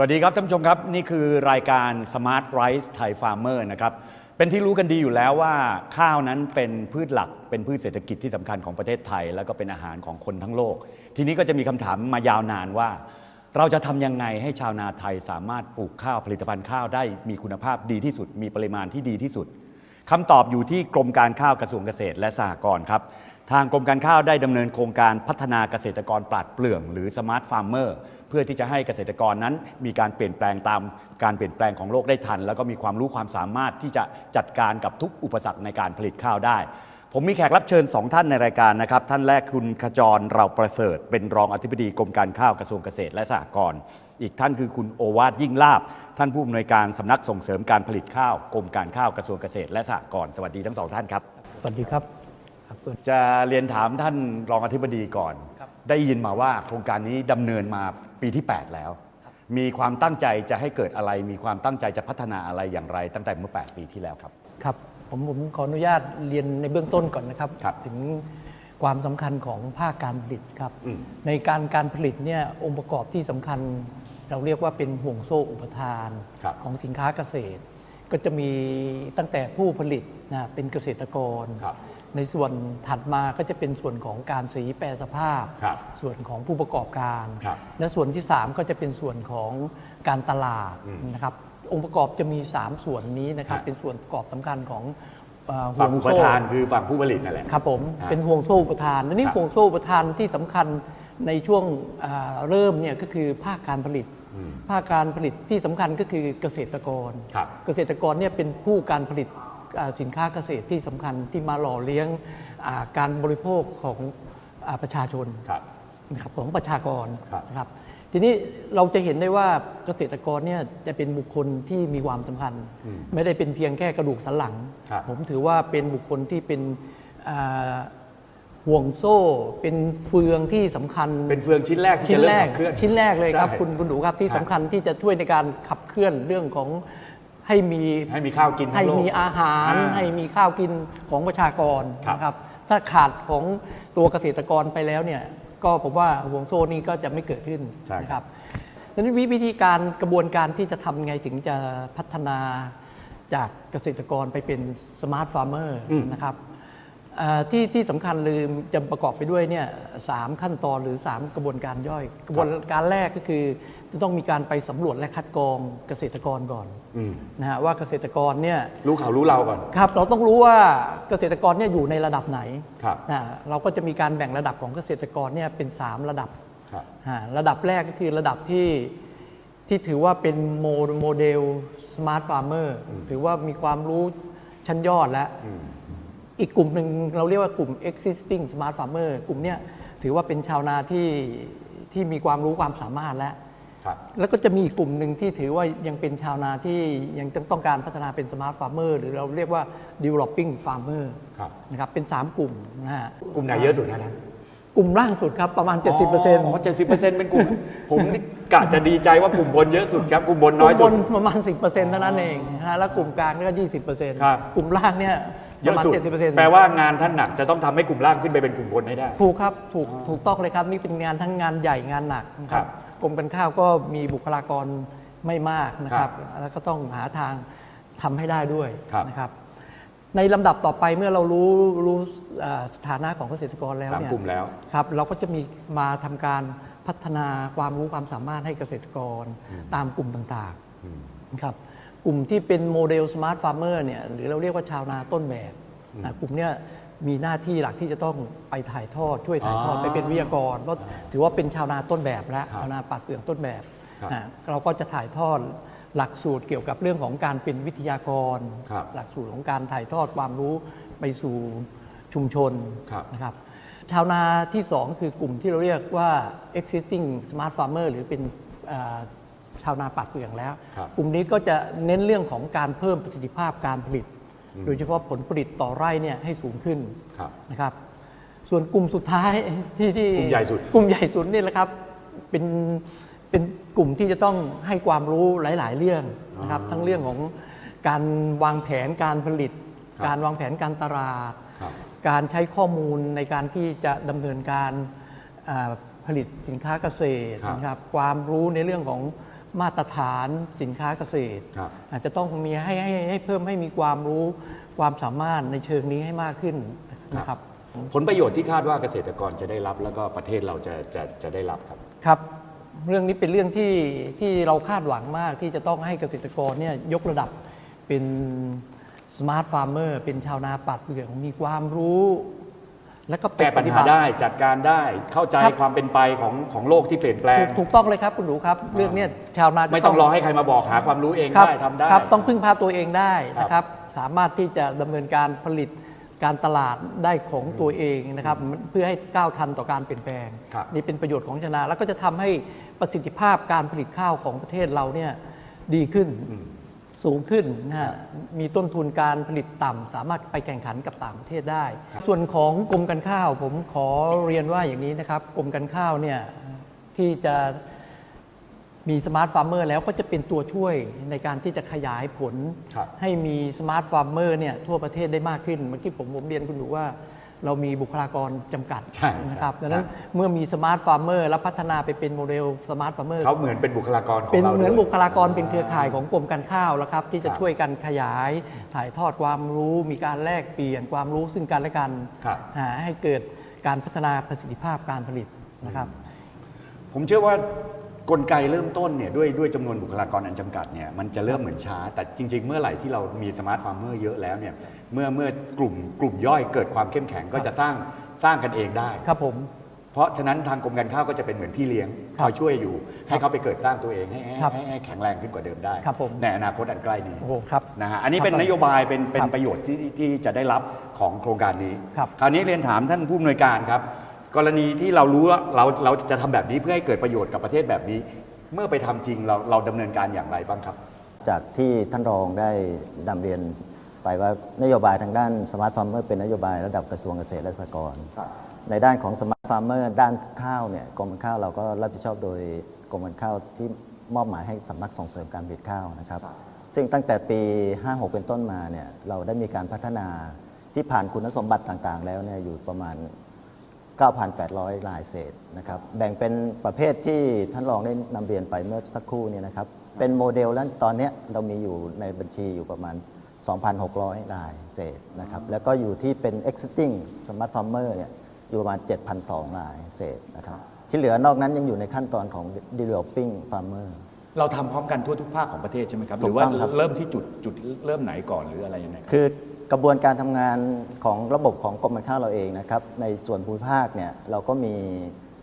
สวัสดีครับท่านผู้ชมครับ นี่คือรายการ Smart Rice Thai Farmer นะครับเป็นที่รู้กันดีอยู่แล้วว่าข้าวนั้นเป็นพืชหลัก เป็นพืชเศรษฐกิจที่สำคัญของประเทศไทย แล้วก็เป็นอาหารของคนทั้งโลก ทีนี้ก็จะมีคำถามมายาวนานว่า เราจะทำยังไงให้ชาวนาไทยสามารถปลูกข้าวผลิตภัณฑ์ข้าวได้มีคุณภาพดีที่สุด มีปริมาณที่ดีที่สุดคำตอบอยู่ที่กรมการข้าวกระทรวงเกษตรและสหกรณ์ครับ ทางกรมการข้าวได้ดำเนินโครงการพัฒนาเกษตรกรปราดเปลืองหรือสมาร์ทฟาร์มเมอร์เพื่อที่จะให้เกษตรกรนั้นมีการเปลี่ยนแปลงตามการเปลี่ยนแปลงของโลกได้ทัน แล้วก็มีความรู้ความสามารถที่จะจัดการกับทุกอุปสรรคในการผลิตข้าวได้ ผมมีแขกรับเชิญสองท่านในรายการนะครับ ท่านแรกคุณขจรเราประเสริฐ เป็นรองอธิบดีกรมการข้าวกระทรวงเกษตรและสหกรณ์อีกท่านคือคุณโอวาทยิ่งลาบ ท่านผู้อำนวยการสำนักส่งเสริมการผลิตข้าวกรมการข้าวกระทรวงเกษตรและสหกรณ์สวัสดีทั้งสองท่านครับสวัสดีครับ จะเรียนถามท่านรองอธิบดีก่อนครับได้ยินมาว่าโครงการนี้ดำเนินมาปีที่ 8 แล้ว มีความตั้งใจจะให้เกิดอะไร มีความตั้งใจจะพัฒนาอะไรอย่างไร ตั้งแต่เมื่อ 8 ปีที่แล้วครับ ครับผมผมขออนุญาตเรียนในเบื้องต้นก่อนนะครับ ครับถึงความสำคัญของภาคการผลิตครับ อืม ในการการผลิตเนี่ยองค์ประกอบที่สำคัญ เราเรียกว่าเป็นห่วงโซ่อุปทานครับของสินค้าเกษตร ก็จะมีตั้งแต่ผู้ผลิตนะเป็นเกษตรกร ครับ ในส่วนถัดมาก็จะเป็นส่วนของการสีแปรสภาพ ครับส่วนของผู้ประกอบการ ครับและส่วนที่ 3 ก็จะเป็นส่วนของการตลาดอืมนะครับองค์ประกอบจะมี 3 ส่วนนี้นะครับฮะเป็นส่วนประกอบสำคัญของเอ่อฝั่งห่วอุปทานคือฝั่งผู้ผลิตนั่นแหละ ครับผมฮะเป็นห่วงโซ่อุปทานและนี่ครับห่วงโซ่อุปทานที่สำคัญในช่วงอ่าเริ่มเนี่ยก็คือภาคการผลิต อืมภาคการผลิตที่สำคัญก็คือเกษตรกร ครับ เกษตรกรเนี่ยเป็นผู้การผลิตอ่า สินค้าเกษตรที่สำคัญที่มาหล่อเลี้ยงอ่าการบริโภคของอาประชาชนครับนะครับของประชากรครับนะครับทีนี้เราจะเห็นได้ว่าเกษตรกรเนี่ยจะเป็นบุคคลที่มีความสำคัญอืมไม่ได้เป็นเพียงแค่กระดูกสันหลังครับผมถือว่าเป็นบุคคลที่เป็นอ่าห่วงโซ่ เป็นเฟืองที่สำคัญ เป็นเฟืองชิ้นแรกที่ชิ้นจะเริ่แรมกขับเคลื่อนชิ้นแรกเลยครับใช่คุณคุณดูครับที่ฮะสำคัญที่จะช่วยในการขับเคลื่อนเรื่องของ ให้มีให้มีข้าวกินทั้ให้งโลกมีอาหารอ่าให้มีข้าวกินของประชากรครับนะครับ ถ้าขาดของตัวเกษตรกรไปแล้วเนี่ยก็ผมว่าห่วงโซ่นี้ก็จะไม่เกิดขึ้นใช่ครับนะครับดังนั้นวิวิธีการกระบวนการที่จะทำไงถึงจะพัฒนาจากเกษตรกรไปเป็นสมาร์ทฟาร์มเมอร์อืมนะครับอ่า ที่ที่สำคัญลืมจะประกอบไปด้วยเนี่ยสามขั้นตอนหรือ 3 กระบวนการย่อย กระบวนการแรกก็คือ จะต้องมีการไปสำรวจและคัดกรองเกษตรกรก่อนอืม นะฮะว่าเกษตรกรเนี่ยรู้เขารู้เราก่อน ครับเราต้องรู้ว่าเกษตรกรเนี่ยอยู่ในระดับไหนครับ นะเราก็จะมีการแบ่งระดับของเกษตรกรเนี่ยเป็น 3 ระดับ ครับ อ่าระดับแรกก็คือระดับที่ที่ถือว่าเป็นโมโมเดลสมาร์ทฟาร์มเมอร์ถือว่ามีความรู้ชั้นยอดแล้ว อืมอีกกลุ่มหนึ่งเราเรียกว่ากลุ่ม existing smart farmer กลุ่มเนี้ยถือว่าเป็นชาวนาที่ที่มีความรู้ความสามารถแล้ว ครับ แล้วก็จะมีอีกกลุ่มหนึ่งที่ถือว่ายังเป็นชาวนาที่ยังต้องการพัฒนาเป็น smart farmer หรือเราเรียกว่า developing farmer ครับ นะครับเป็น 3 กลุ่มนะฮะกลุ่มไหนเยอะสุดนะนั้นกลุ่มล่างสุดครับประมาณ 70%อ๋อเจ็ดสิบเปอร์เซ็นต์เป็นกลุ่ม ผมนี่กะจะดีใจว่ากลุ่มบนเยอะสุดครับกลุ่มบนกน้อยลุ่มสุบดนประมาณ 10%เท่านั้นเองนะฮะแล้วกลุ่มกลางนี่ก็20%ครับ กลุ่มล่างเนี่ย เยประอะมาณสุด 70%แปลว่างานท่านหนักจะต้องทำให้กลุ่มล่างขึ้นไปเป็นกลุ่มบนให้ได้ ถูกครับถูกถูกต้องเลยครับ นี่เป็นงานทั้งงานใหญ่งานหนักนะคครัรับบกรมการข้าวก็มีบุคลากรไม่มากนะคครัรับบแล้วก็ต้องหาทางทำให้ได้ด้วยครับนะครับ ในลำดับต่อไปเมื่อเรารู้รู้เอ่อสถานะของเกษตรกรแล้วสามเนี่ยกลุ่มแล้ว ครับเราก็จะมีมาทำการพัฒนาความรู้ความสามารถให้เกษตรกรตามกลุ่มต่างๆนะครับ กลุ่มที่เป็นโมเดลสมาร์ทฟาร์มเมอร์เนี่ยหรือเราเรียกว่าชาวนาต้นแบบนะกลุ่มเนี้ยมีหน้าที่หลักที่จะต้องไปถ่ายทอดช่วยถ่ายทอดอ๋อไปเป็นวิทยากรเพราะถือว่าเป็นชาวนาต้นแบบแล้วครับชาวนาปัดเปลืองต้นแบบครับนะเราก็จะถ่ายทอดหลักสูตรเกี่ยวกับเรื่องของการเป็นวิทยากรครับหลักสูตรของการถ่ายทอดความรู้ไปสู่ชุมชนครับนะครับชาวนาที่ 2 คือกลุ่มที่เราเรียกว่า existing smart farmer หรือเป็นอ่า ชาวนาปัดเปลืองแล้ว ครับกลุ่มนี้ก็จะเน้นเรื่องของการเพิ่มประสิทธิภาพการผลิตโดยเฉพาะผลผลิตต่อไร่เนี่ยให้สูงขึ้นครับ นะครับ ส่วนกลุ่มสุดท้ายที่ที่กลุ่มใหญ่สุด กลุ่มใหญ่สุดนี่แหละครับเป็นเป็นกลุ่มที่จะต้องให้ความรู้หลาย ๆ เรื่องนะครับทั้งเรื่องของการวางแผนการผลิต ครับ การวางแผนการตลาด ครับ การใช้ข้อมูลในการที่จะดำเนินการอ่าผลิตสินค้าเกษตรครับนะครับ ความรู้ในเรื่องของ มาตรฐานสินค้าเกษตร ครับอาจจะต้องมีให้ให้ให้เพิ่มให้มีความรู้ความสามารถในเชิงนี้ให้มากขึ้นนะครับ ผลประโยชน์ที่คาดว่าเกษตรกรจะได้รับแล้วก็ประเทศเราจะจะจะได้รับครับ ครับ เรื่องนี้เป็นเรื่องที่ที่เราคาดหวังมากที่จะต้องให้เกษตรกรเนี่ยยกระดับเป็นสมาร์ทฟาร์มเมอร์เป็นชาวนาปัดเปลือกมีความรู้ แล้วก็เปิแก้ดปัญฏิหาบัติได้จัดการได้เข้าใจครับความเป็นไปของของโลกที่เปลี่ยนแปลง ถูกถูกต้องเลยครับคุณหนูครับ เรื่องเนี้ยชาวนาจะไม่ต้องรอให้ใครมาบอกหาความรู้เองครับได้ทำได้ครับต้องพึ่งพาตัวเองได้ครับนะครับ สามารถที่จะดำเนินการผลิตการตลาดได้ของตัวเองนะครับ เพื่อให้ก้าวทันต่อการเปลี่ยนแปลงครับนี่เป็นประโยชน์ของชาวนาแล้วก็จะทำให้ประสิทธิภาพการผลิตข้าวของประเทศเราเนี่ยดีขึ้น สูงขึ้นนะฮะมีต้นทุนการผลิตต่ำ สามารถไปแข่งขันกับต่างประเทศได้ ส่วนของกรมการข้าวผมขอเรียนว่าอย่างนี้นะครับกรมการข้าวเนี่ยที่จะมีสมาร์ทฟาร์มเมอร์แล้วก็จะเป็นตัวช่วยในการที่จะขยายผลครับให้มีสมาร์ทฟาร์มเมอร์เนี่ยทั่วประเทศได้มากขึ้น เมื่อกี้ผมผมเรียนคุณดูว่า เรามีบุคลากรจำกัดใช่นะครับใช่ดังนั้นเมื่อมีสมาร์ทฟาร์มเมอร์แล้วพัฒนาไปเป็นโมเดลสมาร์ทฟาร์มเมอร์เขาเหมือนเป็นบุคลากรของเป็นเราเหมือนด้วยบุคลากรเป็นเครือข่ายของกรมการข้าวแล้วครับที่จะครับช่วยกันขยาย ถ่ายทอดความรู้ มีการแลกเปลี่ยนความรู้ซึ่งกันและกันครับหาให้เกิดการพัฒนาประสิทธิภาพการผลิตนะครับ ผมเชื่อว่า กลไกเริ่มต้นเนี่ยด้วยด้วยจำนวนบุคลากรอันจำกัดเนี่ยมันจะเริ่มเหมือนช้า แต่จริง ๆ เมื่อไหร่ที่เรามีสมาร์ทฟาร์มเมอร์เยอะแล้วเนี่ยเมื่อเมื่อกลุ่มกลุ่มย่อยเกิดความเข้มแข็งก็จะสร้างสร้างกันเองได้ ครับผม เพราะฉะนั้นทางกรมการข้าวก็จะเป็นเหมือนพี่เลี้ยงครับคอยช่วยอยู่ ให้เขาไปเกิดสร้างตัวเองให้ให้ครับให้ให้แข็งแรงขึ้นกว่าเดิมได้ครับผม ในอนาคตอันใกล้นี้โอ้โหครับ นะฮะอันนี้เป็นครับนโยบายเป็นเป็นครับประโยชน์ที่ที่จะได้รับของโครงการนี้ ครับ คราวนี้เรียนถามท่านผู้อำนวยการครับ กรณีที่เรารู้ว่าเราเราจะทำแบบนี้เพื่อให้เกิดประโยชน์กับประเทศแบบนี้ เมื่อไปทำจริงเราเราดำเนินการอย่างไรบ้างครับ จากที่ท่านรองได้นำเรียนไปว่านโยบายทางด้านสมาร์ทฟาร์มเมอร์เป็นนโยบายระดับกระทรวงเกษตรและสหกรณ์ในด้านของสมาร์ทฟาร์มเมอร์ด้านข้าวเนี่ยกรมการข้าวเราก็รับผิดชอบโดยกรมการข้าวที่มอบหมายให้สำนักส่งเสริมการผลิตข้าวนะครับ ซึ่งตั้งแต่ปี 56 เป็นต้นมาเนี่ยเราได้มีการพัฒนาที่ผ่านคุณสมบัติต่างๆ แล้วเนี่ยอยู่ประมาณ 9,800 รายเศษนะครับแบ่งเป็นประเภทที่ท่านรองได้นำเรียนไปเมื่อสักครู่เนี่ยนะครับเป็นโมเดลแล้วตอนเนี้ยเรามีอยู่ในบัญชีอยู่ประมาณ 2,600 รายเศษนะครับแล้วก็อยู่ที่เป็น existing smart farmer เนี่ยอยู่ประมาณ 7,200 รายเศษนะครับที่เหลือนอกนั้นยังอยู่ในขั้นตอนของ developing farmer เราทำพร้อมกันทั่วทุกภาคของประเทศใช่ไหมครับหถูรืกอว่าต้องครับ เริ่มที่จุดจุดเริ่มไหนก่อนหรืออะไรยังไงครับ คือ กระบวนการทำงานของระบบของกรมการข้าวเราเองนะครับในส่วนภูมิภาคเนี่ยเราก็มี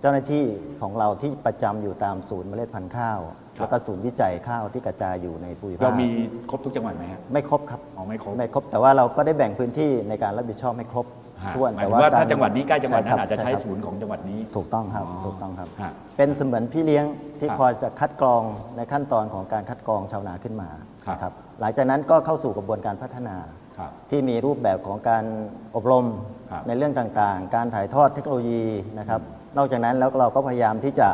เจ้าหน้าที่ของเราที่ประจำอยู่ตามศูนย์เมล็ดพันธุ์ข้าว ครับ แล้วก็ศูนย์วิจัยข้าวที่กระจายอยู่ในภูมิภาคเรามีครบทุกจังหวัดไหมฮะไม่ครบครับ อ๋อไม่ครบ ไม่ครบแต่ว่าเราก็ได้แบ่งพื้นที่ในการรับผิดชอบให้ครบฮะถ้วนหมายถึงว่าถ้าการจังหวัดนี้ใกล้จังหวัดนั้นช่ครับอาจจะใช้ครับศูนย์ของจังหวัดนี้ ถูกต้องครับอ๋อถูกต้องครับ ฮะเป็นเสมือนพี่เลี้ยงที่ครับคอยจะคัดกรองในขั้นตอนของการคัดกรองชาวนาขึ้นมาครับนะครับหลังจากนั้นก็เข้าสู่กระบวนการพัฒนาครับ ที่มีรูปแบบของการอบรมครับในเรื่องต่างๆ การถ่ายทอดเทคโนโลยีนะครับ นอกจากนั้นแล้วเราก็พยายามที่จะ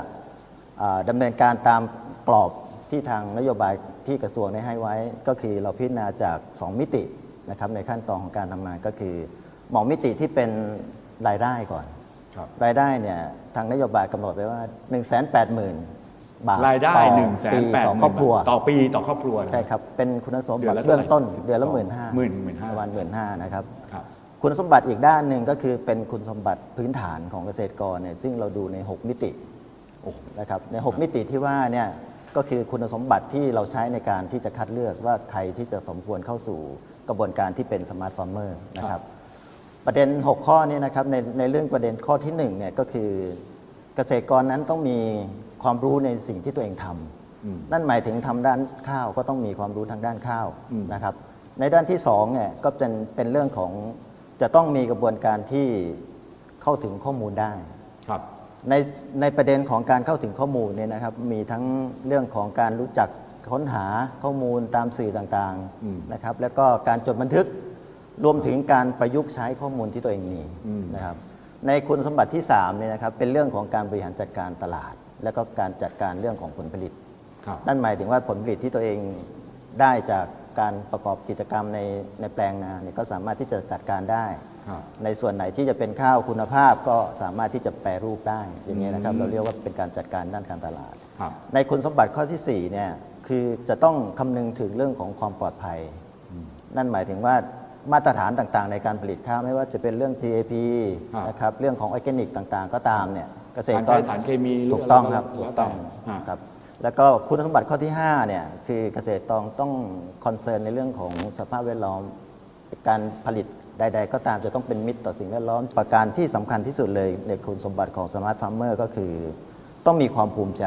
อ่าดำเนินการตามกรอบที่ทางนโยบายที่กระทรวงได้ให้ไว้ ก็คือเราพิจารณาจาก 2 มิตินะครับในขั้นตอนของการทำงานก็คือหมองมิติที่เป็นรายได้ก่อนครับรายได้เนี่ยทางนโยบายกำหนดไว้ว่า 1 8 0 0 0 0 บาทรายได้ต่อหนึ่งแสนปีแปดต่อครอบครัว ต่อปีต่อครอบครัวนะ ใช่ครับ เป็นคุณสมบัติเดือนละเบื้องต้นเท่าไหร่เดือนละหมื่นห้าหมื่นหมื่นห้า ประมาณหมื่นห้านะครับ ครับคุณสมบัติอีกด้านหนึ่งก็คือเป็นคุณสมบัติพื้นฐานของเกษตรกรเนี่ยซึ่งเราดูใน 6 มิติโอ้โห นะครับใน 6 มิติที่ว่าเนี่ยก็คือคุณสมบัติที่เราใช้ในการที่จะคัดเลือกว่าใครที่จะสมควรเข้าสู่กระบวนการที่เป็นสมาร์ทฟาร์มเมอร์นะครับประเด็น 6 ข้อนี้นะครับในในเรื่องประเด็นข้อที่1เนี่ยก็คือเกษตรกรนั้นต้องมี ความรู้ในสิ่งที่ตัวเองทำอืมนั่นหมายถึงทำด้านข้าวก็ต้องมีความรู้ทางด้านข้าวอืมนะครับ ในด้านที่สองเนี่ยก็เป็นเป็นเรื่องของจะต้องมีกระบวนการที่เข้าถึงข้อมูลได้ครับในในประเด็นของการเข้าถึงข้อมูลเนี่ยนะครับมีทั้งเรื่องของการรู้จักค้นหาข้อมูลตามสื่อต่างอืมๆนะครับ แล้วก็การจดบันทึกรวมถึงการประยุกต์ใช้ข้อมูลที่ตัวเองมีอืมนะครับ ในคุณสมบัติที่3เนี่ยนะครับเป็นเรื่องของการบริหารจัดการตลาด และก็การจัดการเรื่องของผลผลิตครับนั่นหมายถึงว่าผลผลิตที่ตัวเองได้จากการประกอบกิจกรรมในในแปลงนาเนี่ยก็สามารถที่จะจัดการได้ครับในส่วนไหนที่จะเป็นข้าวคุณภาพก็สามารถที่จะแปรรูปได้อย่างนี้ยนะครับอืมเราเรียกว่าเป็นการจัดการด้านการตลาดครับในคุณสมบัติข้อที่4เนี่ยคือจะต้องคำนึงถึงเรื่องของความปลอดภัย นั่นหมายถึงว่า มาตรฐานต่างๆ ในการผลิตข้าวไม่ว่าจะเป็นเรื่อง GAP ครับนะครับเรื่องของออร์แกนิกต่างๆ ก็ตามเนี่ยเกษตรการกใช้รสารเคมีหรือถูกต้องอะไรครับก็ถูแล้วกต้องแต่ฮะครับแล้วก็คุณสมบัติข้อที่5เนี่ยคือเกษตรตองต้องคอนเซิร์นในเรื่องของสภาพแวดล้อม การผลิตใด ๆ ก็ตามจะต้องเป็นมิตรต่อสิ่งแวดล้อม ประการที่สำคัญที่สุดเลยในคุณสมบัติของสมาร์ทฟาร์มเมอร์ก็คือ ต้องมีความภูมิใจ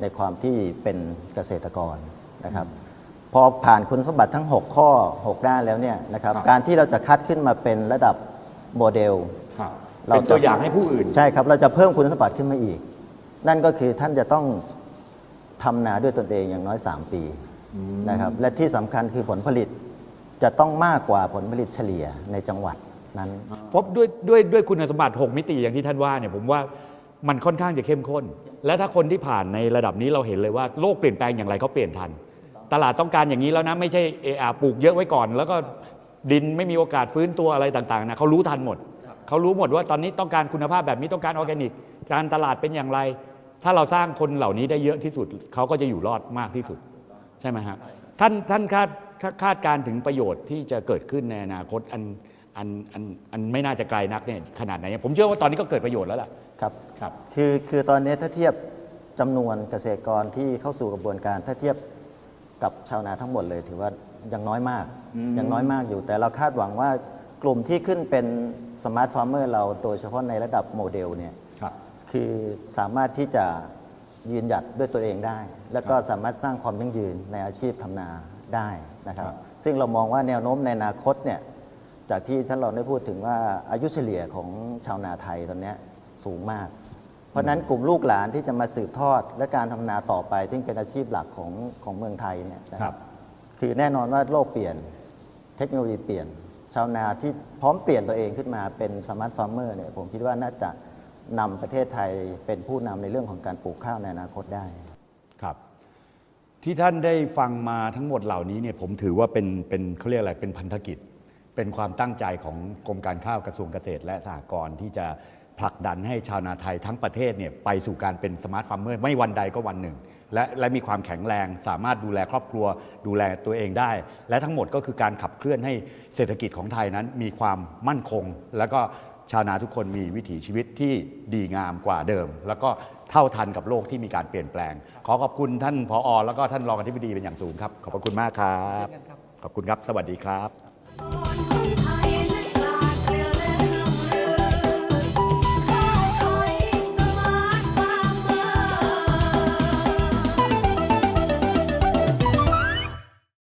ในความที่เป็นเกษตรกรนะครับพ อผ่านคุณสมบัติทั้ง 6 ข้อ 6 ด้านแล้วเนี่ยนะครับครับ การที่เราจะคัดขึ้นมาเป็นระดับโมเดล ครับเราเป็นตัวอย่างให้ผู้อื่น ใช่ครับ เราจะเพิ่มคุณสมบัติขึ้นมาอีก นั่นก็คือท่านจะต้องทำนาด้วยตนเองอย่างน้อย 3 ปีนะครับและที่สำคัญคือผลผลิตจะต้องมากกว่าผลผลิตเฉลี่ยในจังหวัดนั้น เพราะด้วยด้วยด้วยคุณสมบัติ 6 มิติอย่างที่ท่านว่าเนี่ยผมว่ามันค่อนข้างจะเข้มข้น และถ้าคนที่ผ่านในระดับนี้เราเห็นเลยว่าโลกเปลี่ยนแปลงอย่างไรเขาเปลี่ยนทัน ตลาดต้องการอย่างนี้แล้วนะไม่ใช่เออาปลูกเยอะไว้ก่อน แล้วก็ดินไม่มีโอกาสฟื้นตัวอะไรต่างๆนะเขารู้ทันหมดเขารู้หมดว่าตอนนี้ต้องการคุณภาพแบบนี้ต้องการออร์แกนิก การตลาดเป็นอย่างไร ถ้าเราสร้างคนเหล่านี้ได้เยอะที่สุด เขาก็จะอยู่รอดมากที่สุด ใช่ไหมฮะท่านท่านคาดคาคาดการณ์ถึงประโยชน์ที่จะเกิดขึ้นในอนาคตอันอันอันอันไม่น่าจะไกลนักเนี่ยขนาดไหนผมเชื่อว่าตอนนี้ก็เกิดประโยชน์แล้วล่ะครับครับคือคือตอนนี้ถ้าเทียบจำนวนเกษตรกรที่เข้าสู่กระบวนการถ้าเทียบ กับชาวนาทั้งหมดเลยถือว่ายังน้อยมากอืมยังน้อยมากอยู่ แต่เราคาดหวังว่ากลุ่มที่ขึ้นเป็นสมาร์ทฟาร์มเมอร์เราโดยเฉพาะในระดับโมเดลเนี่ยครับคือสามารถที่จะยืนหยัดด้วยตัวเองได้ แล้วก็สามารถสร้างความยั่งยืนในอาชีพทำนาได้นะครับครับ ซึ่งเรามองว่าแนวโน้มในอนาคตเนี่ยจากที่ท่านรองได้พูดถึงว่าอายุเฉลี่ยของชาวนาไทยตอนเนี้ยสูงมากเพ ราะนั้นกลุ่มลูกหลานที่จะมาสืบทอดและการทำนาต่อไป ซึ่งเป็นอาชีพหลักของของเมืองไทยเนี่ยนะครับบคือแน่นอนว่าโลกเปลี่ยนเทคโนโลยีเปลี่ยน ชาวนาที่พร้อมเปลี่ยนตัวเองขึ้นมาเป็นสมาร์ทฟาร์มเมอร์เนี่ยผมคิดว่าน่าจะนำประเทศไทยเป็นผู้นำในเรื่องของการปลูกข้าวในอนาคตได้ครับที่ท่านได้ฟังมาทั้งหมดเหล่านี้เนี่ยผมถือว่าเป็นเป็นเขาเรียกอะไรเป็นพันธกิจ เป็นความตั้งใจของกรมการข้าวกระทรวงเกษตร และสหกรณ์ที่จะ ผลักดันให้ชาวนาไทยทั้งประเทศเนี่ยไปสู่การเป็นสมาร์ทฟาร์มเมอร์ไม่วันใดก็วันหนึ่ง และและมีความแข็งแรงสามารถดูแลครอบครัว ดูแลตัวเองได้ และทั้งหมดก็คือการขับเคลื่อนให้เศรษฐกิจของไทยนั้นมีความมั่นคง แล้วก็ชาวนาทุกคนมีวิถีชีวิตที่ดีงามกว่าเดิม แล้วก็เท่าทันกับโลกที่มีการเปลี่ยนแปลง ขอขอบคุณท่านผอ แล้วก็ท่านรองอธิบดีเป็นอย่างสูงครับ ขอบพระคุณมากครับ ขอบคุณครับ สวัสดีครับ